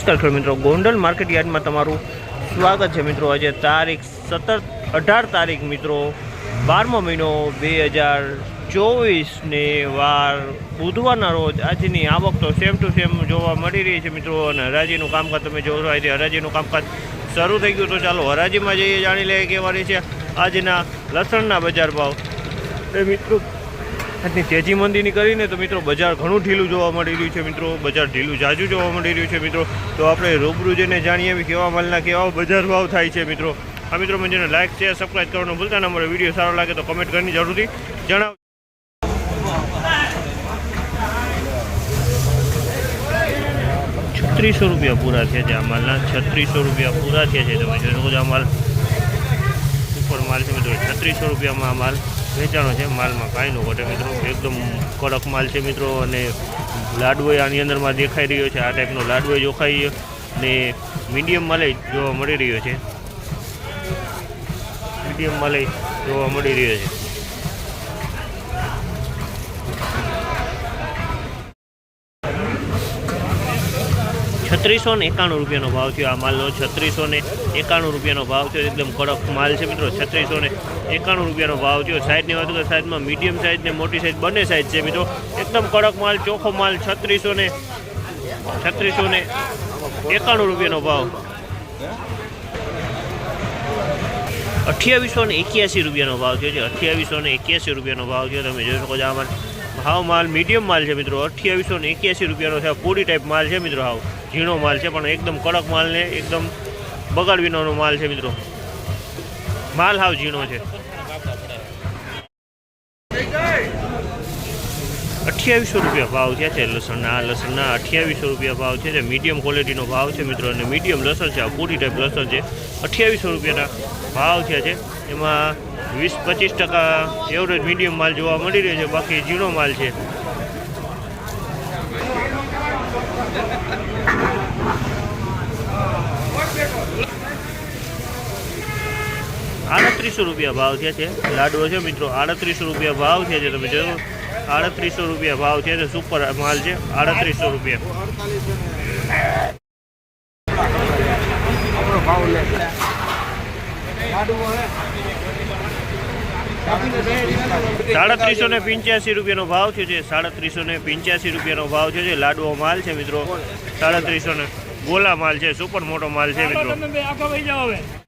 નમસ્કાર ખેડૂત મિત્રો. ગોંડલ માર્કેટ તમારું સ્વાગત છે મિત્રો. આજે તારીખ સત્તર અઢાર તારીખ મિત્રો, બારમો મહિનો બે હજાર ચોવીસને વાર. બુધવારના રોજ આજની આવક તો સેમ ટુ સેમ જોવા મળી રહી છે મિત્રો. અને હરાજીનું કામકાજ તમે જોશો આજે હરાજીનું કામકાજ શરૂ થઈ ગયું તો ચાલો હરાજીમાં જઈએ. જાણી લઈએ કેવા છે આજના લસણના બજાર ભાવ. એ મિત્રો આજની તેજી મંદીની કરીને તો મિત્રો બજાર ઘણું ઢીલું જોવા મળી રહ્યું છે મિત્રો. બજાર ઢીલું જાજુ જોવા મળી રહ્યું છે મિત્રો. તો આપણે રૂબરૂ જઈને જાણીએ બી કેવા માલના કેવા બજાર ભાવ થાય છે મિત્રો. આ મિત્રો, મને લાઈક શેર સબસ્ક્રાઈબ કરવાનું ભૂલતા ના મળે, વીડિયો સારો લાગે તો કમેન્ટ કરવાની જરૂરથી જણાવ. છત્રીસો રૂપિયા પૂરા થયા છે આ માલના. છત્રીસો રૂપિયા પૂરા થયા છે તમે જોઈ શકો આ માલ. માલ છે મિત્રો. છત્રીસો રૂપિયામાં આ માલ વેચાણો છે માલમાં. કાંઈ નો ઘટે મિત્રો. એકદમ કડક માલ છે મિત્રો અને લાડવોય આની અંદરમાં દેખાઈ રહ્યો છે. આ ટાઈપનો લાડવોય જોખાઈ ને મીડિયમ માલે જોવા મળી રહ્યો છે. મીડિયમ માલે જોવા મળી રહ્યો છે. છત્રીસો ને એકાણું રૂપિયાનો ભાવ થયો આ માલનો છત્રીસો ને એકાણું રૂપિયાનો ભાવ થયો. એકદમ કડક માલ છે મિત્રો છત્રીસો ને એકાણું રૂપિયાનો ભાવ થયો. સાઈઝની વાત કરો સાઈઝમાં મીડિયમ સાઈઝ ને મોટી સાઈઝ બંને સાઈઝ છે મિત્રો. એકદમ કડક માલ, ચોખ્ખો માલ છત્રીસો ને છત્રીસો ને એકાણું રૂપિયાનો ભાવ. અઠ્યાવીસો ને એક્યાસી રૂપિયાનો ભાવ થયો છે. અઠ્યાવીસો ને એક્યાસી રૂપિયાનો ભાવ થયો. તમે જોઈ શકો છો આ માલ હાવ માલ, મીડિયમ માલ છે મિત્રો. અઠ્યાવીસો ને એક્યાસી રૂપિયાનો છે. પૂરી ટાઈપ માલ છે મિત્રો હાવ ઝીણો માલ છે, પણ એકદમ કડક માલ ને એકદમ બગાડ વિનાનો માલ છે મિત્રો. માલ હાવ ઝીણો છે. અઠ્યાવીસો રૂપિયા ભાવ થયા છે, લસણના, આ લસણના અઠ્યાવીસો રૂપિયા ભાવ છે જે મીડિયમ ક્વોલિટીનો ભાવ છે મિત્રો, અને મીડિયમ લસણ છે, આ પૂરી ટાઈપ લસણ છે, અઠ્યાવીસો રૂપિયાના ભાવ થયા છે. એમાં વીસ પચીસ ટકા એવરેજ મીડિયમ માલ જોવા મળી રહ્યો છે, બાકી ઝીણો માલ છે. આડત્રીસો રૂપિયા ભાવ છે છે લાડવો છે મિત્રો. આડત્રીસો રૂપિયા ભાવ છે તમે જોયો. આડત્રીસો રૂપિયા ભાવ છે સુપર માલ છે. આડત્રીસો રૂપિયા. સાડત્રીસો ને પિંચ્યાસી રૂપિયાનો ભાવ છે સાડત્રીસો ને પિંચ્યાસી રૂપિયાનો ભાવ છે લાડવો માલ છે મિત્રો. સાડત્રીસો ને ગોલા માલ છે સુપર મોટો માલ છે મિત્રો.